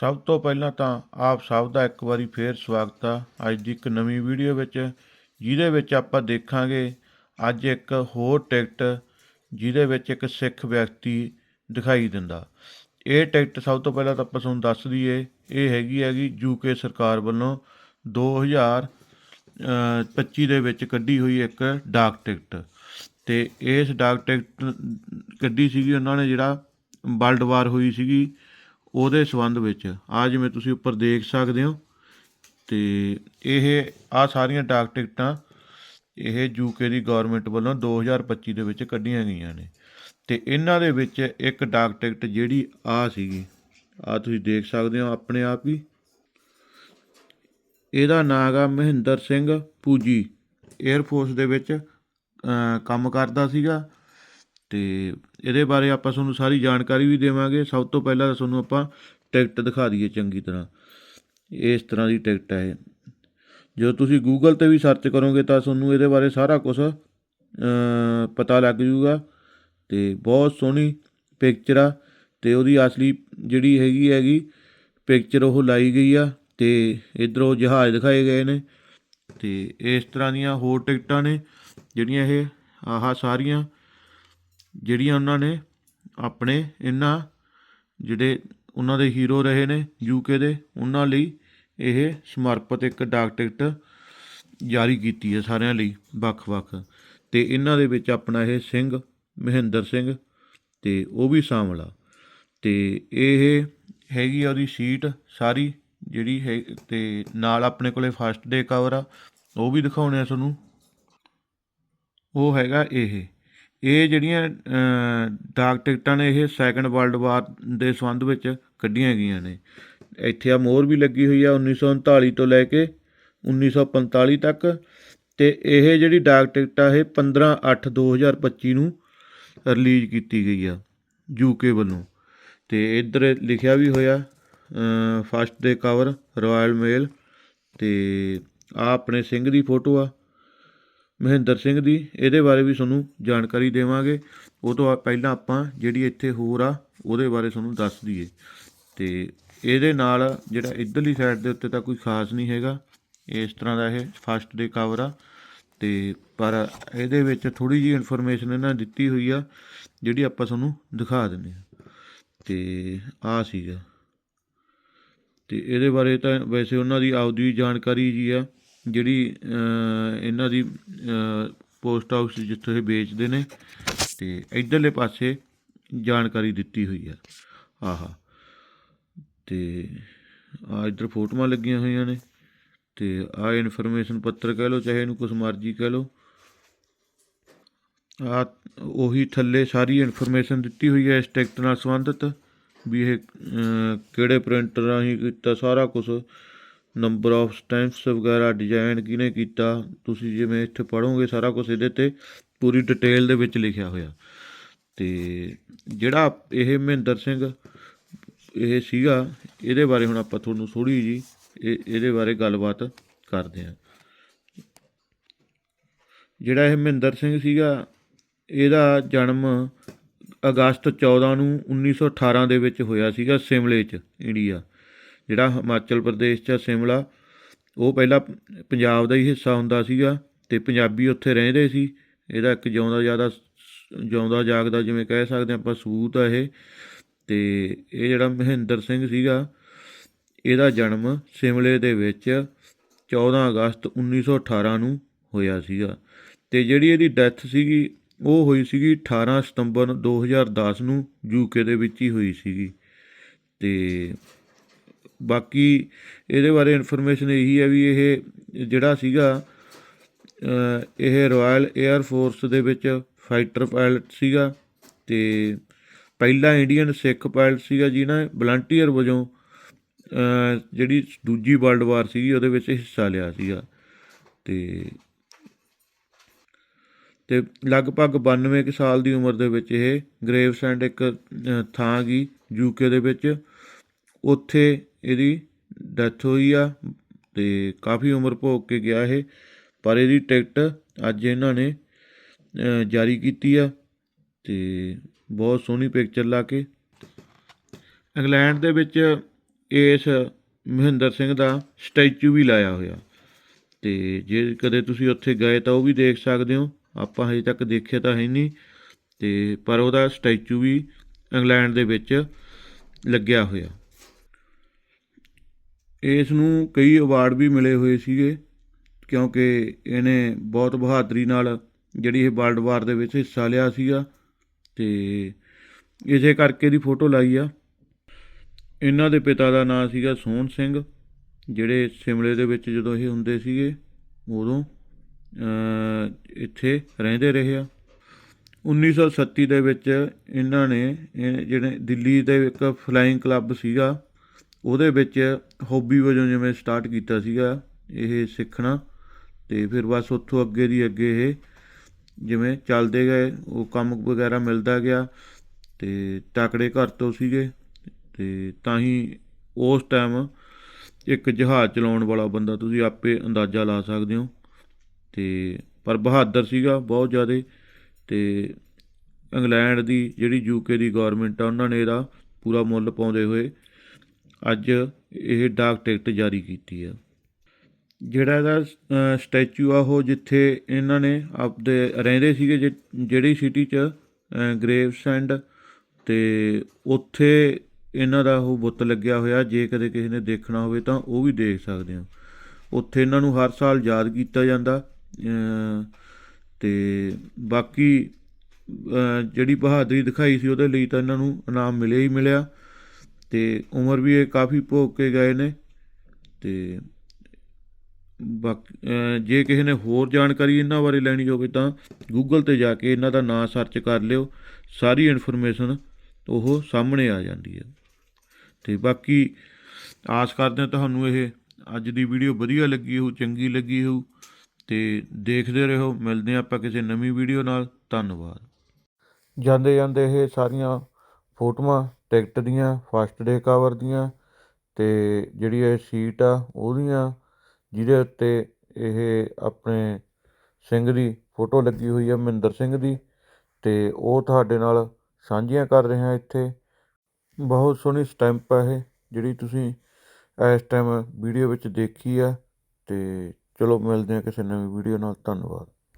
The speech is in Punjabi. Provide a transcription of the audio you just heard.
ਸਭ ਤੋਂ ਪਹਿਲਾਂ ਤਾਂ ਆਪ ਸਭ ਦਾ ਇੱਕ ਵਾਰੀ ਫੇਰ ਸਵਾਗਤ ਆ। ਅੱਜ ਦੀ ਇੱਕ ਨਵੀਂ ਵੀਡੀਓ ਵਿੱਚ, ਜਿਹਦੇ ਵਿੱਚ ਆਪਾਂ ਦੇਖਾਂਗੇ ਅੱਜ ਇੱਕ ਹੋਰ ਟਿਕਟ, ਜਿਹਦੇ ਵਿੱਚ ਇੱਕ ਸਿੱਖ ਵਿਅਕਤੀ ਦਿਖਾਈ ਦਿੰਦਾ। ਇਹ ਟਿਕਟ ਸਭ ਤੋਂ ਪਹਿਲਾਂ ਤਾਂ ਆਪਾਂ ਤੁਹਾਨੂੰ ਦੱਸ ਦਈਏ, ਇਹ ਹੈਗੀ ਹੈਗੀ ਯੂਕੇ ਸਰਕਾਰ ਵੱਲੋਂ 2025 ਦੇ ਵਿੱਚ ਕੱਢੀ ਹੋਈ ਇੱਕ ਡਾਕ ਟਿਕਟ। ਤੇ ਇਸ ਡਾਕ ਟਿਕਟ ਕੱਢੀ ਸੀਗੀ, ਉਹਨਾਂ ਨੇ ਜਿਹੜਾ ਵਰਲਡ ਵਾਰ ਹੋਈ ਸੀਗੀ ਉਹਦੇ ਸੰਬੰਧ ਵਿੱਚ ਆ ਜਿਵੇਂ ਤੁਸੀਂ ਉੱਪਰ ਦੇਖ ਸਕਦੇ ਹੋ, ਤੇ ਇਹ ਆ ਸਾਰੀਆਂ ਡਾਕ ਟਿਕਟਾਂ ਇਹ ਯੂਕੇ ਦੀ ਗਵਰਨਮੈਂਟ ਵੱਲੋਂ 2025 ਦੇ ਵਿੱਚ ਕੱਢੀਆਂ ਗਈਆਂ ਨੇ। ਤੇ ਇਹਨਾਂ ਦੇ ਵਿੱਚ ਇੱਕ ਡਾਕ ਟਿਕਟ ਜਿਹੜੀ ਆ ਸੀਗੀ ਆ ਤੁਸੀਂ ਦੇਖ ਸਕਦੇ ਹੋ ਆਪਣੇ ਆਪ ਹੀ। ਇਹਦਾ ਨਾਂ ਹੈਗਾ ਮਹਿੰਦਰ ਸਿੰਘ ਪੂਜੀ 에ਅਰ ਫੋਰਸ ਦੇ ਵਿੱਚ ਕੰਮ ਕਰਦਾ ਸੀਗਾ। ਅਤੇ ਇਹਦੇ ਬਾਰੇ ਆਪਾਂ ਤੁਹਾਨੂੰ ਸਾਰੀ ਜਾਣਕਾਰੀ ਵੀ ਦੇਵਾਂਗੇ। ਸਭ ਤੋਂ ਪਹਿਲਾਂ ਤਾਂ ਤੁਹਾਨੂੰ ਆਪਾਂ ਟਿਕਟ ਦਿਖਾ ਦਈਏ ਚੰਗੀ ਤਰ੍ਹਾਂ। ਇਸ ਤਰ੍ਹਾਂ ਦੀ ਟਿਕਟ ਹੈ ਇਹ। ਜਦੋਂ ਤੁਸੀਂ ਗੂਗਲ ਤੇ ਵੀ ਸਰਚ ਕਰੋਗੇ ਤਾਂ ਤੁਹਾਨੂੰ ਇਹਦੇ ਬਾਰੇ ਸਾਰਾ ਕੁਝ ਪਤਾ ਲੱਗ ਜੂਗਾ। ਤੇ ਬਹੁਤ ਸੋਹਣੀ ਪਿਕਚਰ ਆ ਤੇ ਉਹਦੀ ਅਸਲੀ ਜਿਹੜੀ ਹੈਗੀ ਹੈਗੀ ਪਿਕਚਰ ਉਹ ਲਾਈ ਗਈ ਆ ਤੇ ਇਧਰੋਂ ਜਹਾਜ਼ ਦਿਖਾਏ ਗਏ ਨੇ। ਤੇ ਇਸ ਤਰ੍ਹਾਂ ਦੀਆਂ ਹੋਰ ਟਿਕਟਾਂ ਨੇ ਜਿਹੜੀਆਂ ਇਹ, ਆਹਾ ਸਾਰੀਆਂ। ਜਿਹੜੀਆਂ ਉਹਨਾਂ ਨੇ ਆਪਣੇ ਇਹਨਾਂ ਜਿਹੜੇ ਉਹਨਾਂ ਦੇ ਹੀਰੋ ਰਹੇ ਨੇ ਯੂਕੇ ਦੇ, ਉਹਨਾਂ ਲਈ ਇਹ ਸਮਰਪਿਤ ਇੱਕ ਡਾਕ ਟਿਕਟ ਜਾਰੀ ਕੀਤੀ ਹੈ ਸਾਰਿਆਂ ਲਈ ਵੱਖ-ਵੱਖ। ਤੇ ਇਹਨਾਂ ਦੇ ਵਿੱਚ ਆਪਣਾ ਇਹ ਸਿੰਘ, ਮਹਿੰਦਰ ਸਿੰਘ ਤੇ ਉਹ ਵੀ ਸ਼ਾਮਲ ਆ। ਤੇ ਇਹ ਹੈਗੀ ਆ ਉਹਦੀ ਸੀਟ ਸਾਰੀ ਜਿਹੜੀ ਹੈ ਤੇ ਨਾਲ ਆਪਣੇ ਕੋਲੇ ਫਸਟ ਡੇ ਕਵਰ ਆ, ਉਹ ਵੀ ਦਿਖਾਉਣੇ ਆ ਤੁਹਾਨੂੰ। ਉਹ ਹੈਗਾ ਇਹ। ਇਹ ਜਿਹੜੀਆਂ ਡਾਕ ਟਿਕਟਾਂ ਨੇ ਇਹ ਸੈਕੰਡ ਵਰਲਡ ਵਾਰ ਦੇ ਸੰਬੰਧ ਵਿੱਚ ਕੱਢੀਆਂ ਗਈਆਂ ਨੇ। ਇੱਥੇ ਆ ਮੋਹਰ ਵੀ ਲੱਗੀ ਹੋਈ ਆ 1939 ਤੋਂ ਲੈ ਕੇ 1945 ਤੱਕ ਤੇ ਇਹ ਜਿਹੜੀ ਡਾਕ ਟਿਕਟ ਆ ਇਹ 15 8 2025 ਨੂੰ ਰਿਲੀਜ਼ ਕੀਤੀ ਗਈ ਆ ਯੂਕੇ ਵੱਲੋਂ। ਤੇ ਇੱਧਰ ਲਿਖਿਆ ਵੀ ਹੋਇਆ ਫਸਟ ਦੇ ਕਵਰ ਰਾਇਲ ਮੇਲ ਤੇ ਆ ਆਪਣੇ ਸਿੰਘ ਦੀ ਫੋਟੋ ਆ। ਮਹਿੰਦਰ ਸਿੰਘ ਦੀ, ਇਹਦੇ ਬਾਰੇ ਵੀ ਤੁਹਾਨੂੰ ਜਾਣਕਾਰੀ ਦੇਵਾਂਗੇ। ਉਹ ਤੋਂ ਪਹਿਲਾਂ ਆਪਾਂ ਜਿਹੜੀ ਇੱਥੇ ਹੋਰ ਆ, ਉਹਦੇ ਬਾਰੇ ਤੁਹਾਨੂੰ ਦੱਸ ਦਈਏ। ਤੇ ਇਹਦੇ ਨਾਲ ਜਿਹੜਾ ਇਧਰਲੀ ਸਾਈਡ ਦੇ ਉੱਤੇ ਤਾਂ ਕੋਈ ਖਾਸ ਨਹੀਂ ਹੈਗਾ। ਇਸ ਤਰ੍ਹਾਂ ਦਾ ਇਹ ਫਸਟ ਦੇ ਕਵਰ ਆ। ਤੇ ਪਰ ਇਹਦੇ ਵਿੱਚ ਥੋੜੀ ਜਿਹੀ ਇਨਫੋਰਮੇਸ਼ਨ ਇਹਨਾਂ ਨੇ ਦਿੱਤੀ ਹੋਈ ਆ, ਜਿਹੜੀ ਆਪਾਂ ਤੁਹਾਨੂੰ ਦਿਖਾ ਦਿੰਦੇ ਆ ਤੇ ਆ ਸੀਗਾ। ਤੇ ਇਹਦੇ ਬਾਰੇ ਤਾਂ ਵੈਸੇ ਉਹਨਾਂ ਦੀ ਆਪਦੀ ਜਾਣਕਾਰੀ ਜੀ ਆ। ਜਿਹੜੀ ਇਹਨਾਂ ਦੀ ਪੋਸਟ ਹਾਊਸ ਜਿੱਥੇ ਇਹ ਵੇਚਦੇ ਨੇ, ਤੇ ਇਧਰਲੇ ਪਾਸੇ ਜਾਣਕਾਰੀ ਦਿੱਤੀ ਹੋਈ ਆ। ਆਹਾ। ਤੇ ਆ ਇਧਰ ਫੋਟੋਆਂ ਲੱਗੀਆਂ ਹੋਈਆਂ ਨੇ, ਤੇ ਆ ਇਨਫੋਰਮੇਸ਼ਨ ਪੱਤਰ ਕਹਿ ਲਓ, ਚਾਹੇ ਇਹਨੂੰ ਕੁਛ ਮਰਜ਼ੀ ਕਹਿ ਲਓ। ਆ ਉਹੀ ਥੱਲੇ ਸਾਰੀ ਇਨਫੋਰਮੇਸ਼ਨ ਦਿੱਤੀ ਹੋਈ ਹੈ ਇਸ ਟਿਕਟ ਨਾਲ ਸੰਬੰਧਿਤ, ਵੀ ਇਹ ਕਿਹੜੇ ਪ੍ਰਿੰਟਰ ਰਾਹੀਂ ਕੀਤਾ ਸਾਰਾ ਕੁਝ ਨੰਬਰ ਆਫ ਸਟੈਂਪਸ ਵਗੈਰਾ ਡਿਜ਼ਾਈਨ ਕਿਹਨੇ ਕੀਤਾ, ਤੁਸੀਂ ਜਿਵੇਂ ਇੱਥੇ ਪੜੋਗੇ ਸਾਰਾ ਕੁਝ ਇਹਦੇ ਤੇ ਪੂਰੀ ਡਿਟੇਲ ਦੇ ਵਿੱਚ ਲਿਖਿਆ ਹੋਇਆ। ਤੇ ਜਿਹੜਾ ਇਹ ਮਹਿੰਦਰ ਸਿੰਘ, ਇਹ ਸੀਗਾ, ਇਹਦੇ ਬਾਰੇ ਹੁਣ ਆਪਾਂ ਤੁਹਾਨੂੰ ਥੋੜੀ ਜੀ ਇਹ, ਇਹਦੇ ਬਾਰੇ ਗੱਲਬਾਤ ਕਰਦੇ ਹਾਂ। ਜਿਹੜਾ ਇਹ ਮਹਿੰਦਰ ਸਿੰਘ ਸੀਗਾ, ਇਹਦਾ ਜਨਮ ਅਗਸਤ 14 ਨੂੰ 1918 ਦੇ ਵਿੱਚ ਹੋਇਆ ਸੀਗਾ, ਸਿਮਲੇ 'ਚ, ਇੰਡੀਆ। ਜਿਹੜਾ ਹਿਮਾਚਲ ਪ੍ਰਦੇਸ਼ 'ਚ ਆ, ਸਿਮਲਾ, ਉਹ ਪਹਿਲਾਂ ਪੰਜਾਬ ਦਾ ਹੀ ਹਿੱਸਾ ਹੁੰਦਾ ਸੀਗਾ ਤੇ ਪੰਜਾਬੀ ਉੱਥੇ ਰਹਿੰਦੇ ਸੀ। ਇਹਦਾ ਇੱਕ ਜਿਉਂਦਾ ਜ਼ਿਆਦਾ ਜਿਉਂਦਾ ਜਾਗਦਾ ਜਿਵੇਂ ਕਹਿ ਸਕਦੇ ਆਪਾਂ ਸਬੂਤ ਆ ਇਹ। ਤੇ ਇਹ ਜਿਹੜਾ ਮਹਿੰਦਰ ਸਿੰਘ ਸੀਗਾ, ਇਹਦਾ ਜਨਮ ਸਿਮਲੇ ਦੇ ਵਿੱਚ 14 ਅਗਸਤ 1918 ਨੂੰ ਹੋਇਆ ਸੀਗਾ। ਤੇ ਜਿਹੜੀ ਇਹਦੀ ਡੈਥ ਸੀਗੀ, ਉਹ ਹੋਈ ਸੀਗੀ 18 ਸਤੰਬਰ 2010 ਨੂੰ ਯੂਕੇ ਦੇ ਵਿੱਚ ਹੀ ਹੋਈ ਸੀਗੀ। ਤੇ ਬਾਕੀ ਇਹਦੇ ਬਾਰੇ ਇਨਫੋਰਮੇਸ਼ਨ ਇਹੀ ਹੈ ਵੀ ਇਹ ਜਿਹੜਾ ਸੀਗਾ ਇਹ ਰਾਇਲ 에ਅਰ ਫੋਰਸ ਦੇ ਵਿੱਚ ਫਾਈਟਰ ਪਾਇਲਟ ਸੀਗਾ ਤੇ ਪਹਿਲਾ ਇੰਡੀਅਨ ਸਿੱਖ ਪਾਇਲਟ ਸੀਗਾ ਜਿਹਨਾਂ ਵਲੰਟੀਅਰ ਵਜੋਂ ਜਿਹੜੀ ਦੂਜੀ ਵਰਲਡ ਵਾਰ ਸੀਗੀ ਉਹਦੇ ਵਿੱਚ ਹਿੱਸਾ ਲਿਆ ਸੀਗਾ ਤੇ ਤੇ ਲਗਭਗ 92 ਕੁ ਸਾਲ ਦੀ ਉਮਰ ਦੇ ਵਿੱਚ ਇਹ ਗ੍ਰੇਵਸੈਂਡ ਇੱਕ ਥਾਂ ਗਈ ਯੂਕੇ ਦੇ ਵਿੱਚ। ਉੱਥੇ ਇਹਦੀ ਡੈਥ ਹੋਈ ਆ ਤੇ ਕਾਫੀ ਉਮਰ ਭੋਗ ਕੇ ਗਿਆ ਇਹ, ਪਰ ਇਹਦੀ ਟਿਕਟ ਅੱਜ ਇਹਨਾਂ ਨੇ ਜਾਰੀ ਕੀਤੀ ਆ ਤੇ ਬਹੁਤ ਸੋਹਣੀ ਪਿਕਚਰ ਲਾ ਕੇ। ਇੰਗਲੈਂਡ ਦੇ ਵਿੱਚ ਇਸ ਮਹਿੰਦਰ ਸਿੰਘ ਦਾ ਸਟੈਚੂ ਵੀ ਲਾਇਆ ਹੋਇਆ। ਤੇ ਜੇ ਕਦੇ ਤੁਸੀਂ ਉੱਥੇ ਗਏ ਤਾਂ ਉਹ ਵੀ ਦੇਖ ਸਕਦੇ ਹੋ। ਆਪਾਂ ਹਜੇ ਤੱਕ ਦੇਖਿਆ ਤਾਂ ਹੈ ਨਹੀਂ। ਤੇ ਪਰ ਉਹਦਾ ਸਟੈਚੂ ਵੀ ਇੰਗਲੈਂਡ ਦੇ ਵਿੱਚ ਲੱਗਿਆ ਹੋਇਆ। ਇਸ ਨੂੰ ਕਈ ਅਵਾਰਡ ਵੀ ਮਿਲੇ ਹੋਏ ਸੀਗੇ, ਕਿਉਂਕਿ ਇਹਨੇ ਬਹੁਤ ਬਹਾਦਰੀ ਨਾਲ ਜਿਹੜੀ ਇਹ ਵਰਲਡ ਵਾਰ ਦੇ ਵਿੱਚ ਹਿੱਸਾ ਲਿਆ ਸੀਗਾ ਤੇ ਇਸੇ ਕਰਕੇ ਦੀ ਫੋਟੋ ਲਾਈ ਆ। ਇਹਨਾਂ ਦੇ ਪਿਤਾ ਦਾ ਨਾਮ ਸੀਗਾ ਸੋਹਣ ਸਿੰਘ, ਜਿਹੜੇ ਸਿਮਲੇ ਦੇ ਵਿੱਚ ਜਦੋਂ ਇਹ ਹੁੰਦੇ ਸੀਗੇ, ਉਦੋਂ ਇੱਥੇ ਰਹਿੰਦੇ ਰਹੇ ਆ। 1937 ਦੇ ਵਿੱਚ ਇਹਨਾਂ ਨੇ ਇਹ ਜਿਹੜੇ ਦਿੱਲੀ ਦੇ ਇੱਕ ਫਲਾਈਂਗ ਕਲੱਬ ਸੀਗਾ ਉਹਦੇ ਵਿੱਚ ਹੌਬੀ ਵਜੋਂ ਜਿਵੇਂ ਸਟਾਰਟ ਕੀਤਾ ਸੀਗਾ ਇਹ ਸਿੱਖਣਾ ਤੇ ਫਿਰ ਬਸ ਉੱਥੋਂ ਅੱਗੇ ਦੀ ਅੱਗੇ ਇਹ ਜਿਵੇਂ ਚੱਲਦੇ ਗਏ, ਉਹ ਕੰਮ ਵਗੈਰਾ ਮਿਲਦਾ ਗਿਆ ਤੇ ਤਕੜੇ ਘਰ ਤੋਂ ਸੀਗੇ ਤੇ ਤਾਂ ਹੀ ਉਸ ਟਾਈਮ ਇੱਕ ਜਹਾਜ਼ ਚਲਾਉਣ ਵਾਲਾ ਬੰਦਾ ਤੁਸੀਂ ਆਪੇ ਅੰਦਾਜ਼ਾ ਲਾ ਸਕਦੇ ਹੋ ਤੇ ਪਰ ਬਹਾਦਰ ਸੀਗਾ ਬਹੁਤ ਜ਼ਿਆਦਾ ਤੇ ਇੰਗਲੈਂਡ ਦੀ ਜਿਹੜੀ ਯੂਕੇ ਦੀ ਗਵਰਨਮੈਂਟ ਆ, ਉਹਨਾਂ ਨੇ ਇਹਦਾ ਪੂਰਾ ਮੁੱਲ ਪਾਉਂਦੇ ਹੋਏ ਅੱਜ ਇਹ ਡਾਕ ਟਿਕਟ ਜਾਰੀ ਕੀਤੀ ਆ। ਜਿਹੜਾ ਇਹਦਾ ਸਟੈਚੂ ਆ, ਉਹ ਜਿੱਥੇ ਇਹਨਾਂ ਨੇ ਆਪਦੇ ਰਹਿੰਦੇ ਸੀਗੇ ਜਿਹੜੀ ਸਿਟੀ 'ਚ ਗ੍ਰੇਵਸੈਂਡ ਤੇ ਉੱਥੇ ਇਹਨਾਂ ਦਾ ਉਹ ਬੁੱਤ ਲੱਗਿਆ ਹੋਇਆ। ਜੇ ਕਦੇ ਕਿਸੇ ਨੇ ਦੇਖਣਾ ਹੋਵੇ ਤਾਂ ਉਹ ਵੀ ਦੇਖ ਸਕਦੇ ਹੋ। ਉੱਥੇ ਇਹਨਾਂ ਨੂੰ ਹਰ ਸਾਲ ਯਾਦ ਕੀਤਾ ਜਾਂਦਾ ਅਮ ਤੇ ਬਾਕੀ ਜਿਹੜੀ ਬਹਾਦਰੀ ਦਿਖਾਈ ਸੀ ਉਹਦੇ ਲਈ ਤਾਂ ਇਹਨਾਂ ਨੂੰ ਇਨਾਮ ਮਿਲਿਆ ਹੀ ਮਿਲਿਆ। ਤੇ ਉਮਰ ਵੀ ਇਹ ਕਾਫੀ ਭੋਗ ਕੇ ਗਏ ਨੇ ਤੇ ਬਾਕੀ ਜੇ ਕਿਸੇ ਨੇ ਹੋਰ ਜਾਣਕਾਰੀ ਇਹਨਾਂ ਬਾਰੇ ਲੈਣੀ ਹੋਵੇ ਤਾਂ ਗੂਗਲ ਤੇ ਜਾ ਕੇ ਇਹਨਾਂ ਦਾ ਨਾਂ ਸਰਚ ਕਰ ਲਿਓ, ਸਾਰੀ ਇਨਫੋਰਮੇਸ਼ਨ ਉਹ ਸਾਹਮਣੇ ਆ ਜਾਂਦੀ ਹੈ। ਤੇ ਬਾਕੀ ਆਸ ਕਰਦੇ ਹਾਂ ਤੁਹਾਨੂੰ ਇਹ ਅੱਜ ਦੀ ਵੀਡੀਓ ਵਧੀਆ ਲੱਗੀ ਹੋਊ, ਚੰਗੀ ਲੱਗੀ ਹੋਊ ਤੇ ਦੇਖਦੇ ਰਹੋ, ਮਿਲਦੇ ਹਾਂ ਆਪਾਂ ਕਿਸੇ ਨਵੀਂ ਵੀਡੀਓ ਨਾਲ, ਧੰਨਵਾਦ। ਜਾਂਦੇ ਜਾਂਦੇ ਇਹ ਸਾਰੀਆਂ ਫੋਟੋਆਂ ਟਿਕਟ ਦੀਆਂ ਫਸਟ ਡੇ ਕਵਰ ਦੀਆਂ ਅਤੇ ਜਿਹੜੀ ਇਹ ਸੀਟ ਆ ਉਹਦੀਆਂ, ਜਿਹਦੇ ਉੱਤੇ ਇਹ ਆਪਣੇ ਸਿੰਘ ਦੀ ਫੋਟੋ ਲੱਗੀ ਹੋਈ ਆ, ਮਹਿੰਦਰ ਸਿੰਘ ਦੀ ਅਤੇ ਉਹ ਤੁਹਾਡੇ ਨਾਲ ਸਾਂਝੀਆਂ ਕਰ ਰਿਹਾ ਇੱਥੇ। ਬਹੁਤ ਸੋਹਣੀ ਸਟੈਂਪ ਆ ਇਹ, ਜਿਹੜੀ ਤੁਸੀਂ ਇਸ ਟਾਈਮ ਵੀਡੀਓ ਵਿੱਚ ਦੇਖੀ ਆ ਅਤੇ ਚਲੋ ਮਿਲਦੇ ਹਾਂ ਕਿਸੇ ਨਵੀਂ ਵੀਡੀਓ ਨਾਲ, ਧੰਨਵਾਦ।